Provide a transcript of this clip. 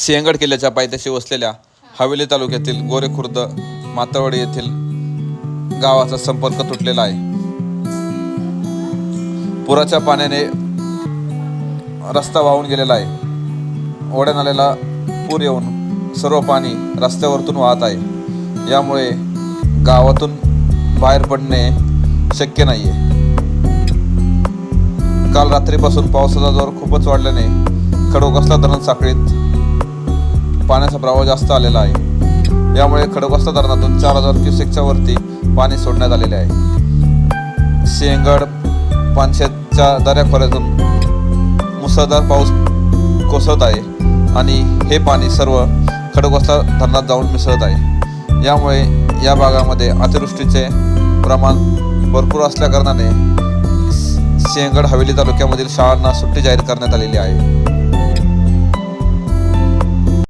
सिंहगड किल्ल्याच्या पायथ्याशी वसलेल्या हवेली तालुक्यातील गोरेखुर्द मातळवाडी येथील गावाचा संपर्क तुटलेला आहे. पुराच्या पाण्याने रस्ता वाहून गेलेला आहे. ओढ्या नाल्याला पूर येऊन सर्व पाणी रस्त्यावरतून वाहत आहे. यामुळे गावातून बाहेर पडणे शक्य नाही आहे काल रात्रीपासून पावसाचा जोर खूपच वाढल्याने खडकवासला धरण साखळीत पाण्याचा प्रवाह जास्त आलेला आहे. यामुळे खडकवासला धरणातून चार हजार क्युसेकच्या वरती पाणी सोडण्यात आलेले आहे. सिंहगड पानशेतच्या दऱ्याखोऱ्यातून मुसळधार पाऊस कोसळत आहे आणि हे पाणी सर्व खडकवासला धरणात जाऊन मिसळत आहे. यामुळे या भागामध्ये अतिवृष्टीचे प्रमाण भरपूर असल्याकारणाने सिंहगड हवेली तालुक्यामधील शाळांना सुट्टी जाहीर करण्यात आलेली आहे.